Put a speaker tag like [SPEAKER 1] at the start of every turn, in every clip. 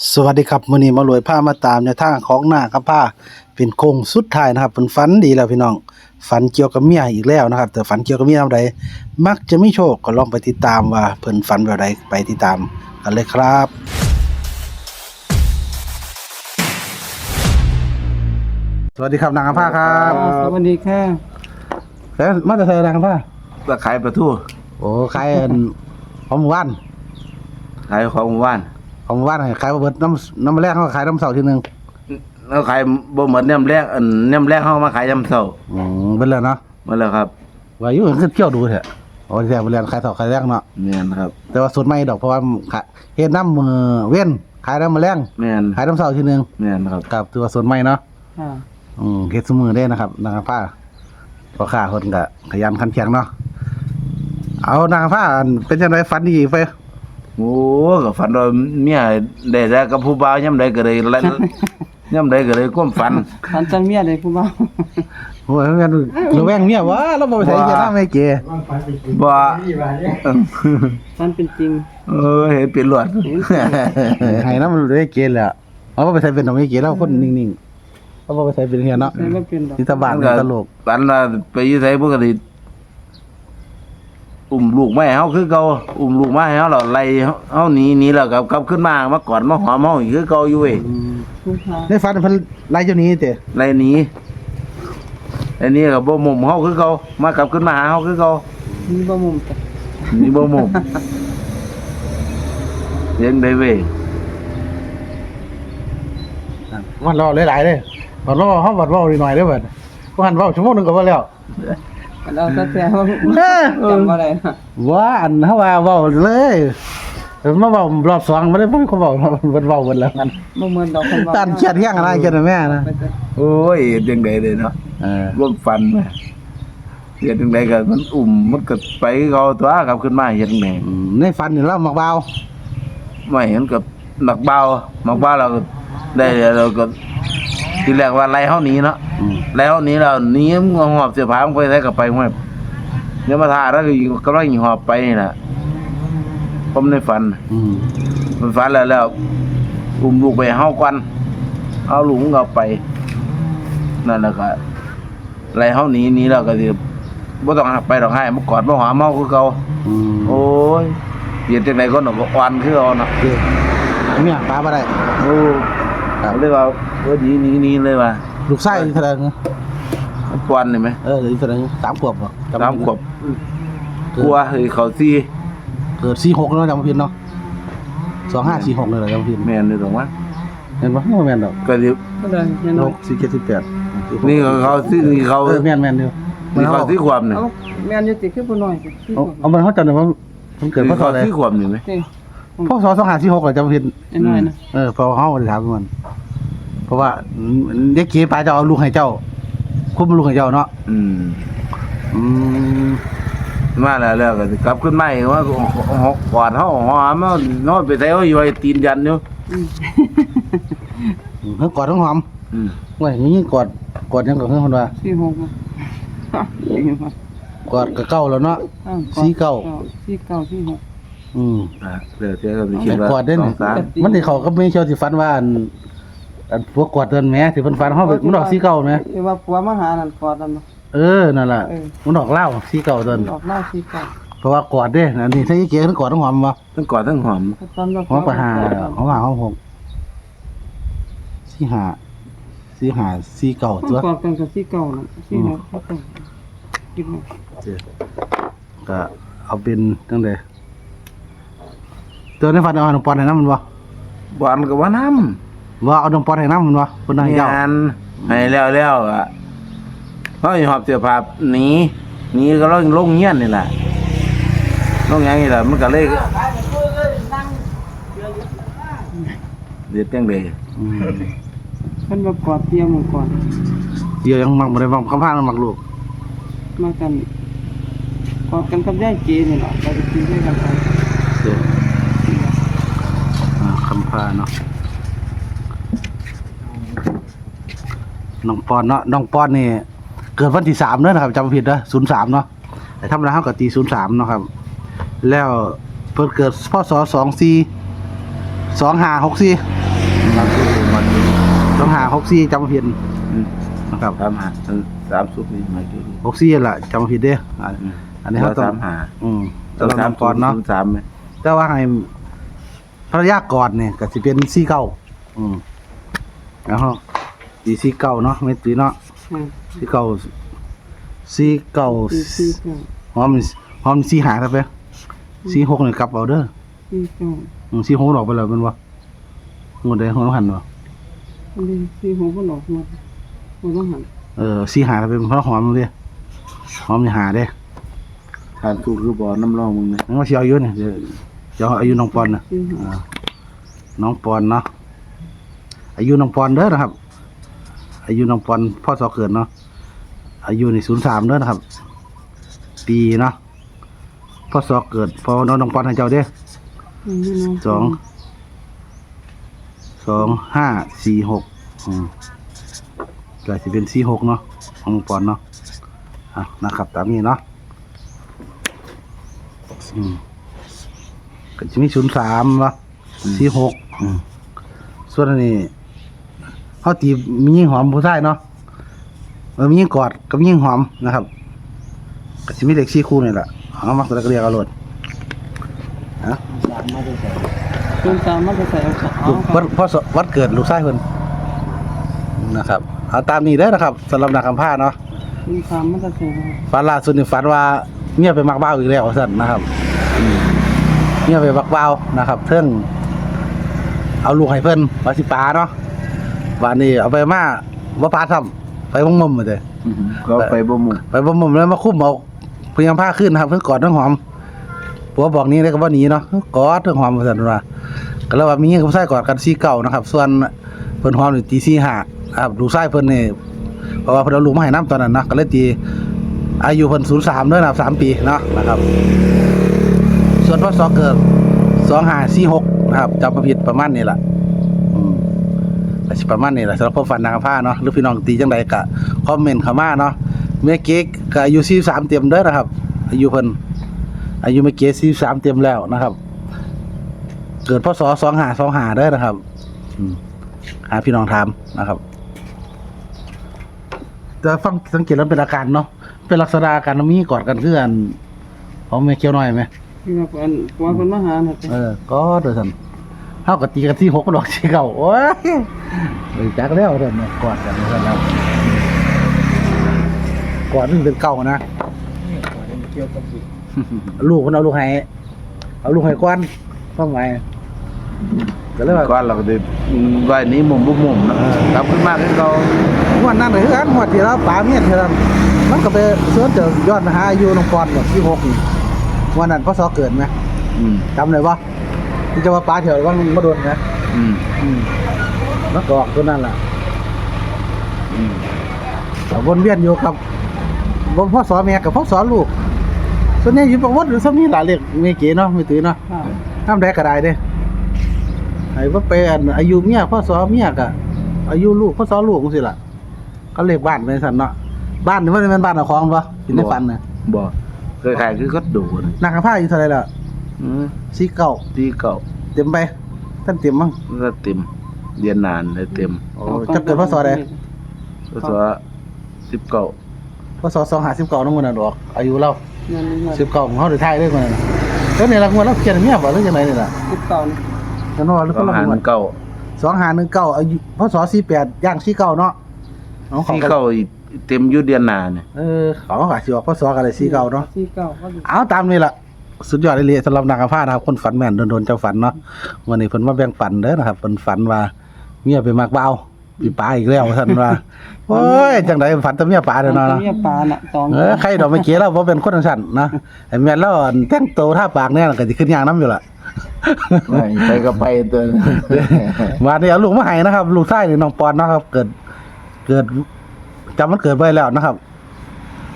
[SPEAKER 1] สวัสดีครับมื้อนี้มารวยผ้ามาตามในวทางของหน้าครับผ้าเป็นโค้งสุดท้ายนะครับเพิ่นฝันดีแล้วพี่น้องฝันเกี่ยวกับเมียอีกแล้วนะครับ แต่ฝันเกี่ยวกับเมียแบบใดมักจะมีโชคก็ลองไปติดตามว่าเพิ่นฝันแบบใดไปติดตามกันเลยครับ สวัสดีครับนางครับผ้าครับ
[SPEAKER 2] สวัสดีค่ะ
[SPEAKER 1] แล้วมาแต่เธอนางครับผ้า
[SPEAKER 3] ตะขายประตู
[SPEAKER 1] โอ้ขายอันของหมู่บ้าน
[SPEAKER 3] ขายของหมู่บ้าน
[SPEAKER 1] ของหมู่บ้านให้ขายบ่เบิดน้ำน้ำแรกเขาก็ขายน้ำเสาร์ทีหนึง
[SPEAKER 3] แล้วขายบ่หมดเนี่ยแรกอันเนี่ยแรกเฮามาขายยำเช้า
[SPEAKER 1] อืมเป็นแล้วเนาะ
[SPEAKER 3] หมาแล้วครับ
[SPEAKER 1] ว่าอยู่เห็นขึ้นเที่ยวดูเถอะโอ้ยแซ่บเรียนขายเสาขายแรงเนาะ
[SPEAKER 3] แม่นครับ
[SPEAKER 1] แต่ว่าสุดไม่ดอกเพราะว่าขายเฮ็ดน้ำมือเว้นขายน้ำมะแรง
[SPEAKER 3] แม่น
[SPEAKER 1] ขายน้ำเสาทีหนึง
[SPEAKER 3] แม่นครับ
[SPEAKER 1] กับตัวส่วนไม่เนาะ
[SPEAKER 2] ค่ะ
[SPEAKER 1] อืมเฮ็ดสมือได้นะครับนางฟ้าพอค้าคนก็ขยันขันแข็งเนาะเอานางฟ้าอันเป็นจังไดฝันดีไป
[SPEAKER 3] โอ้ก็ฝันว่าเมียได้แล้วกับผู้บ่าวยามใดก็ได้ละยามใดก็ได้ความฝัน
[SPEAKER 2] ตอนจันเมียเลยผู้บ่าว
[SPEAKER 1] โอ้ยแม่นระแวงเมียวะเราบ่ไปใส่เฮ็ดน้ำให้เก๋
[SPEAKER 3] บ่
[SPEAKER 2] ตอนเป็นจริง
[SPEAKER 3] เออเห็นเป็นหลวด
[SPEAKER 1] ให้น้ำมันได้เก๋แหละเอาบ่ไปใส่เป็นดอกไม้เก๋แล้วคนนิ่งๆเอาบ่ไปใส่เป็นเฮียเนาะ
[SPEAKER 2] ใช่ว่าเป็นดอก
[SPEAKER 1] นิตบานตลก
[SPEAKER 3] ฝันว่าไปอยู่ไสปกติ อุ้มลูกมาให้เฮาคือเก่าอุ้มลูกมาให้เฮาแล้วไล่เฮาหนีหนีแล้วกลับกลับขึ้นมามากอดมาหอมเฮาอีกคือเก่าอยู่เว้ย
[SPEAKER 2] ผู้พา
[SPEAKER 1] ในฝันเพิ่นไล่เจ้าหนี้เตะ
[SPEAKER 3] ไรหนี้ไอ้นี่ก็บ่มุมเฮาคือเขามากลับขึ้นมาหาเฮาคือเขา
[SPEAKER 2] มีบ่มุมแต่
[SPEAKER 3] นี่บ่มุมเลี้ยงได้เว้ย
[SPEAKER 1] วันรอหลายๆเลยวันรอเฮาวัดเว้าหน่อยๆเด้อเบิดบ่หันเว้าชั่วโมงหนึงก็บ่แล้ว
[SPEAKER 2] เราตั้งแต่ว่า
[SPEAKER 1] เออ
[SPEAKER 2] จำบ่ได้นะ
[SPEAKER 1] ว่าอันเฮาว่าเว้าเลยเออมาเว้ารอบสองบ่ได้บ่มีคนเว้าเพิ่นเว้าเบิดแล้วกัน
[SPEAKER 2] บ่เหมือนดอกคนบ่าว
[SPEAKER 1] ตานเครียดแฮงอะไรเกินแม่นะ
[SPEAKER 2] ไปเถอะ
[SPEAKER 3] โอ้ยเฮ็ดจังไดเลยเนาะ
[SPEAKER 1] เออ
[SPEAKER 3] ร่วมฟันแม่เฮ็ดจังไดก็มันอุ้มมันก็ไปคือเขาตัวกลับขึ้นมาเฮ็ดจังได
[SPEAKER 1] อืมในฝันนี่เรามักเบา
[SPEAKER 3] ไม่เห็นกับหนักเบาหนักเบาเราก็ได้เราก็ ทีแรกว่าไล่เฮาหนีเนาะ
[SPEAKER 1] อืม
[SPEAKER 3] ไล่เฮาหนีแล้วหนีมันก็หอบเสื้อผ้ามันไปใส่ก็ไปห้วยเดี๋ยวมาทาแล้วก็กำลังหอบไปนี่ล่ะผมในฝัน
[SPEAKER 1] อืม
[SPEAKER 3] มันฝันแล้วแล้วอุ้มลูกไปเฮาก่อนเอาลูกมันก็ไป นั่นแหละก็ไล่เฮาหนีหนีแล้วก็สิบ่ต้องไปดอกให้มากอดมาหาเมาคือเก่า
[SPEAKER 1] อืม
[SPEAKER 3] โอ้ยเปลี่ยนจังไดก็หนก็อ่อนคือเอาเนาะ
[SPEAKER 1] เด้อเมียปลาบ่ได้
[SPEAKER 3] โอ้ครับเลยว่า เออหนีหนีหนีเลยว่า
[SPEAKER 1] ลูกชายอีกเท่าไหร่นะ
[SPEAKER 3] มันปอนนี่ไหม
[SPEAKER 1] เอออีกเท่าไหร่สามขวบบ่จำ
[SPEAKER 3] สามขวบ
[SPEAKER 1] เกิ
[SPEAKER 3] กลัว
[SPEAKER 1] ด
[SPEAKER 3] เฮ้ยเขาซี่
[SPEAKER 1] เกิด46เนาะจำบ่ผิดเนาะ2546เลยเหรอจำบ่ผิด
[SPEAKER 3] แม่นนี่ตรงว่า
[SPEAKER 1] เห็นบ่บ่แม่นดอก
[SPEAKER 3] ก็สิ
[SPEAKER 2] ก็ได้แน่นอน
[SPEAKER 1] 6 4 78
[SPEAKER 3] นี่เขาเขาซี่นี่เขา
[SPEAKER 1] เออแม่นแม่นเดียวมัน
[SPEAKER 3] นี่
[SPEAKER 1] เขา
[SPEAKER 3] เขาซี่ความนี่
[SPEAKER 2] เอาแม่นอยู่ติคือผู้น้อยติคือ
[SPEAKER 1] เอาเอามันเขาจำได้ว่ามันเกิด
[SPEAKER 3] นี่
[SPEAKER 1] พศ
[SPEAKER 3] เขา
[SPEAKER 1] อะไร
[SPEAKER 3] ซี่ความนี่ไหม
[SPEAKER 2] ติ
[SPEAKER 1] พศสองห้าสี่หกอะจำผิด
[SPEAKER 2] ไอ้น้อยนะ
[SPEAKER 1] เออเพอเขาไปถามมันเพ ราะว่าเด็กเกี้ปลาจะเอาลูกให้เจ้า คุ้มลูกให้เจ้าเนาะ
[SPEAKER 3] อืม
[SPEAKER 1] อืม
[SPEAKER 3] มาแล้วแล้วก็สิกลับขึ้นมาอีกว่าหกกอดเฮาหอมเฮานอนไปไสเฮาอยู่ไอ้ตีนยันอยู่
[SPEAKER 2] อืม
[SPEAKER 1] เฮ้ยกอดทั้งหอม
[SPEAKER 3] อืม
[SPEAKER 1] เว้ยมีกอดกอดยังกับเพื่อนคนว่า
[SPEAKER 2] สี่หกบ่ฮะสี่หก
[SPEAKER 1] กอดกับเก้าแล้วเนาะ
[SPEAKER 2] อ้าว
[SPEAKER 1] สี่เก้า
[SPEAKER 2] สี่เก้าสี่หก
[SPEAKER 1] อืม
[SPEAKER 3] อะเดี๋ยวเดี๋ยวก็สิคิด
[SPEAKER 1] แต่
[SPEAKER 3] ว่าก
[SPEAKER 1] อดได้
[SPEAKER 3] สอ
[SPEAKER 1] นี่
[SPEAKER 3] งสาม
[SPEAKER 1] มันที่เขาก็ไม่เชี่ยวสิฟันว่า อันอันพวกกอดเดินแหม่ที่เพิ่นฟันเขามันออกสีเก้าไหม
[SPEAKER 2] เรียกว่าผัวมาหานั่นกอดนั่นบ่
[SPEAKER 1] เออนั่นแหละ
[SPEAKER 2] เออ
[SPEAKER 1] มันออกเหล้าสีเก้าเดิน
[SPEAKER 2] ออกหน้าสี่เก้า
[SPEAKER 1] เพราะว่ากอดเด้อันนี้ใช้เกี้ทั้งกอดทั้งหอมวะ
[SPEAKER 3] ทั้งกอดทั้งหอม
[SPEAKER 2] ตอนว่า
[SPEAKER 1] หอมประหาหอมหาหอมหกสี่หาสี่หาสี่เก่า
[SPEAKER 2] ต้
[SPEAKER 1] ตัว
[SPEAKER 2] กอดกันกับสี่เก้านั่นสี่หกเขาต้องคิดว่า
[SPEAKER 1] ก็เอาเป็นตั้งแต่ตัวในฝันเอาหนมปอนให้น้ำมันวะ
[SPEAKER 3] บอนก็ว่าน้ำ
[SPEAKER 1] ว่าเอาหนมปอนให้น้ำมันวะคนนั้นให้เจ้า
[SPEAKER 3] งานให้แล้วแล้วอะเขาอยู่หอบเสื้อผ้าหนีหนีก็ลงลงเงี้ยนนี่แหละลงอย่างนี้แหละมันก็เลยเด็ดจังเลย
[SPEAKER 1] อืม
[SPEAKER 2] เพิ่นว่ากอดเตรียมหมู่ก่อน
[SPEAKER 1] เดี๋ยวยังมักบ่ได้มักคำพานมันมักลูก
[SPEAKER 2] มากันกอดกันกับยายเจนี่ล่ะไปกินด้วยกันไป
[SPEAKER 1] เดี๋ยวอ่าคำพาเนาะ น้องปอนเนาะน้องปอนนี่เกิดวันที่สามเนอะนะครับจำไม่ผิดนะศูนย์สามเนาะแต่ทำแล้วเขากับตีศูนย์สามเนาะครับ แล้วเพิ่นเกิดพศสองสี่สองห้าหกสี่
[SPEAKER 3] สามสุกนี่มาเกี่ยว
[SPEAKER 1] ต้องหาหกสี่จำผิด
[SPEAKER 3] อืม
[SPEAKER 1] นะครับ
[SPEAKER 3] สามหาเออสามสุกนี่มาเกี่ยว
[SPEAKER 1] หกสี่แหละจำผิดเด้ออ่าอันนี้เขาต้อง
[SPEAKER 3] สามหา
[SPEAKER 1] อืม
[SPEAKER 3] ต้
[SPEAKER 1] ต้
[SPEAKER 3] อ
[SPEAKER 1] องง
[SPEAKER 3] สาม
[SPEAKER 1] นำก่อนเนาะ
[SPEAKER 3] สามไหม
[SPEAKER 1] แต่ว่าให้ภรรยากอดเนี่ยก็สิเป็นสี่เก้าอืมแล้ว ฮะดีสี่เก้าเนาะไม่ตีเนาะ
[SPEAKER 2] อืม
[SPEAKER 1] สี่เก้าสี่เก้า
[SPEAKER 2] สี่สี่เก้า
[SPEAKER 1] หอมหอมสี่หาครับเด้อสี่หกเนี่ยกลับเอาเด้อ
[SPEAKER 2] สี่เก้า
[SPEAKER 1] อืมสี่หกดอกไปแล้วแมันวะงวดใดหัวหันวะ
[SPEAKER 2] อันนี้สี่หัวก็หลอกมาหัวต้องหัน
[SPEAKER 1] เออสี่หาเป็นเพราะหอมเลยหอมนี่หาเด้
[SPEAKER 3] ทานสุกคือบ่อน้ำร่องมึงนะ
[SPEAKER 1] งั้นว่าสิเอาอายุเนี่ยเดี๋ยวเดี๋ยวอายุน้องปอนนะ
[SPEAKER 2] สี่หัว
[SPEAKER 1] อ่าน้องปอนเนาะอายุน้องปอนเด้อนะครับ อายุน้องปอนพ่อสอเกิดเนาะอายุนี่ศูนย์สามเด้อนะครับ ปีเนาะพ่อสอเกิดพอน้องน้องปอนให้เจ้าเด้อ
[SPEAKER 2] อันนี้เนาะ
[SPEAKER 1] สองสองห้าสี่หกอืมก็จะเป็นสี่หกเนาะของน้องปอนเนาะอะนะครับ ตามนี้เนาะอืมก็จะมีศูนย์สามเนาะสี่หกอืมส่วนอันนี้ เขาตีมียิ่งหอมผู้ชายเนาะเออมียิ่งกอดกับมียิ่งหอมนะครับก็จะมีเด็กสี่คู่นี่แหละเอามาตัวเรียกเอาโลดฮะ
[SPEAKER 3] สามมาได้ใส่
[SPEAKER 2] จนตามมาจะใส่เอาเอา
[SPEAKER 1] ลูกวัดพ่อสวัดเกิดลูกชายเพิ่นนะครับเอาตามนี้เด้อนะครับสำหรับนักคำผ้าเนาะ
[SPEAKER 2] จนตามมาจะใส่เอา
[SPEAKER 1] ฝันล่าสุดนี่ฝันว่าเมียไปมักเบ้าอีกแล้วสั่นนะครับอืมเมียไปมักเบ้านะครับเทิงเอาลูกให้เพิ่นว่าสิปาเนาะ วันนี้เอาไปมาบ่ปาซ้ำไปบ่มุมมาเด้
[SPEAKER 3] ก็ไปบ่หมุ
[SPEAKER 1] ไปบ่มุมแล้วมาคุ้มเอาพยายามผ้าขึ้นนะครับเพิ่นกอดทั้งหอมผัวบอกหนี้ได้ก็บ่หนีเนาะกอดทั้งหอมว่าซั่นว่าก็แล้วว่ามีเงี้ยกับชายกอดกันซีเก่านะครับ ส่วนเพิ่นฮอมนี่ตีซีห้าครับลูกชายเพิ่นนี่เพราะว่าเพิ่นเอาลูกมาให้น้ำตอนนั้นเนาะก็เลยตีอายุเพิ่น03เด้อนะครับ3ปีเนาะนะครับ ส่วนพศเกิด2546นะครับจำบ่ผิดประมาณนี้ล่ะอืม ก็สิประมาณนี้ล่ะสำหรับความฝันนางผ้าเนาะหรือพี่น้องตีจังใดก็คอมเมนต์เข้ามาเนาะเมเก๊กก็อายุ43เต็มเด้อนะครับ อายุเพิ่นอายุเมเก๊ก43เต็มแล้วนะครับ เกิดพศสองหาสองหาได้อนะครับอืมหาพี่น้องทำนะครับแต่ฟังสังเกตแล้วเป็นอาการเนาะเป็นลักษณะอาการมีกอดกันคืออันของแม่เคี้ยวน้อยไหม
[SPEAKER 2] ที่ว่าอันว่าคนมาหาน่ะ
[SPEAKER 1] เออก็โดยสันเท่ากับตีกันที่หกดอกที่เก่าโอ้ยเลย จักแล้วเดินกอดกันเลยแล้วกอดนึงเป็นเก่านะลูกคนเอาลูกให้เอาลูกให้ก้อนต้องไงก็เลยว่า
[SPEAKER 3] ก้อนเราก็ได้ไว้นี้มุมบ่มุมนะกลับขึ้นมาคือเรา
[SPEAKER 1] วันนั้นคือกันหวดที่เราป่าเมียนเท่านั้นมันก็ไปเสิร์ชเจอยอดมาหาอายุน้องปอนแบบที่หกวันนั้นพ่อสอเกิดไห
[SPEAKER 3] ม
[SPEAKER 1] จำเลยว่าที่จะว่าป่าเถอะว่ามันมาโดนนะ
[SPEAKER 3] อืม
[SPEAKER 1] อืม แล้วก็ออกตัวนั้นแหละ
[SPEAKER 3] อืม
[SPEAKER 1] แต่วนเวียนอยู่ครับวนพ่อสอแม่กับพ่อสอลูก ส่วนใหญ่อยู่ประวัติหรือสมีหลายเรียกเมเก๋เนาะไม่ตื้อเนาะ
[SPEAKER 2] ค่ะ
[SPEAKER 1] ทำได้ก็ได้เด้ไอ้ว่าไปอันอายุเมียพ่อสอเมียกะอายุลูกพ่อสอลูกจังซี่ล่ะก็เรียกบ้านไปซั่นเนาะบ้านนี่มันเป็นบ้านเอาของบ่กินได้ฟันน่ะ
[SPEAKER 3] บ่เคยขายคือก็ดูนะ
[SPEAKER 1] นักผ้าอยู่เท่าไหร่ล่ะ
[SPEAKER 3] อืม
[SPEAKER 1] สีเก่า
[SPEAKER 3] ที่เก่า
[SPEAKER 1] เต็มไปท่านเต็มมั้ง
[SPEAKER 3] ก็เต็ม เรียนนานเลยเต็ม
[SPEAKER 1] โอ้จะเกิดพศใด
[SPEAKER 3] ก็สว่าสิบเก่า
[SPEAKER 1] พศสองห้าสิบเก้าน้องมันน่ะดอก อายุเรา
[SPEAKER 2] เงินเงิน
[SPEAKER 1] สิบเก้าของเขาได้ท้ายเลยมันน่ะแล้วนี่ละงวดเราเขียนเมียบ่หรือจังไดนี่ล่ะ
[SPEAKER 2] สิบเก้านี่
[SPEAKER 1] จังว่าหรือ
[SPEAKER 3] ก็
[SPEAKER 1] คนละ
[SPEAKER 3] หาง
[SPEAKER 1] วด
[SPEAKER 3] เก่า
[SPEAKER 1] สองห้าหนึ่งเก้าอายุพศสี่แปดย่างสี่เก้าเนาะน้องเขา
[SPEAKER 3] ที่
[SPEAKER 1] ก็
[SPEAKER 3] เก่าอีกเต็มอยุเดือนหนาเนี่ย
[SPEAKER 1] เออเขาก็สิออกพศกันเลยสี่เก้าเนาะ
[SPEAKER 2] สี่เก้าก็อยู่
[SPEAKER 1] เอาตามนี่ล่ะสุดยอดเลยสำหรับนักผ้านะครับคนฝันแม่นโดนๆเจ้าฝันเนาะวันนี้เพิ่นมาแบ่งฝันเด้อนะครับเพิ่นฝันว่า เมียไปมักเบาปีปลาอีกแล้วท่านว่าโอ้ยจังไดฝันแต่เมียปลาเด้อเนาะ
[SPEAKER 2] เมียปลาน่ะตอง
[SPEAKER 1] เออใครดอกไม่เก๋แล้วบ่เป็นคนจังซั่นนะไอ้แม่นแล้วอั่นแต่งโตวท่าปากเนี่ยก็สิขึ้นยางน้ำอยู่ล่ะ
[SPEAKER 3] ไม่ไปก็ไปตัว
[SPEAKER 1] วันนี้เอาลูกมาให้นะครับ ลูกชายนี่น้องปอนนะครับ เกิด เกิดจำมันเกิดไว้แล้วนะครับ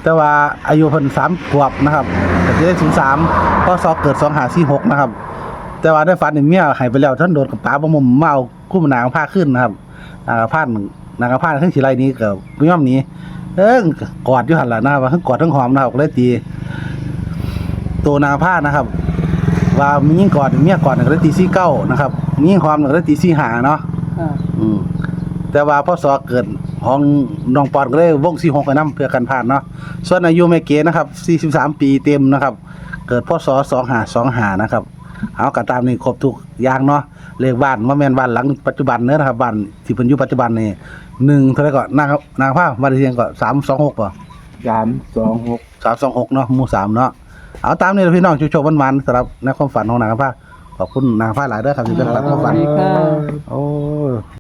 [SPEAKER 1] แต่ว่าอายุเพิ่นสามขวบนะครับก็จะได้ถึงสามพศเกิดสองหาสี่หกนะครับ แต่ว่าได้ฝันในเมียให้ไปแล้วท่านโดนกับป๋าบ่มุมเมา คู่มนางผ้าขึ้นนะครับนางผ้านางผ้าทั้งสีไรนี้กับย่อมหนี้เอิ้งกอดอยู่หันล่ะนะครับทั้งกอดทั้งหอมนะครับก็เลยตีตัวนางผ้านะครับ ว่ามียิ่งกอดเมียกอดก็เลยตีซี่เก้านะครับมียิ่งหอมก็เลยตีซี่หาเนาะ
[SPEAKER 2] ค่ะ
[SPEAKER 1] อืมแต่ว่าพศเกิดของน้องปอนก็เลยวง46ไปนํเพื่อกันผ่านเนาะส่วนอายุแม่เก๋นะครับ43ปีเต็มนะครับ เกิดพศ2525นะครับ เอาก็ตามนี้ครบทุกอย่างเนาะเลขบ้านว่าแม่นบ้านหลังปัจจุบันเด้อนะครับบ้านที่เพิ่นอยู่ปัจจุบันนี่หนึ่งเท่าไหร่ก็นางครับนางภาพบ้านเลขที่ก็326ป่ะ
[SPEAKER 3] สามสองหก
[SPEAKER 1] 326เนาะหมู่สามเนาะเอาตามนี้ล่ะพี่น้องโชคๆหวานๆสำหรับในความฝันของนางภาพขอบคุณนางภาพหลายเด้อครับที่เป็นฝันความฝัน
[SPEAKER 2] สวัสดีค่ะ
[SPEAKER 1] โอ้ย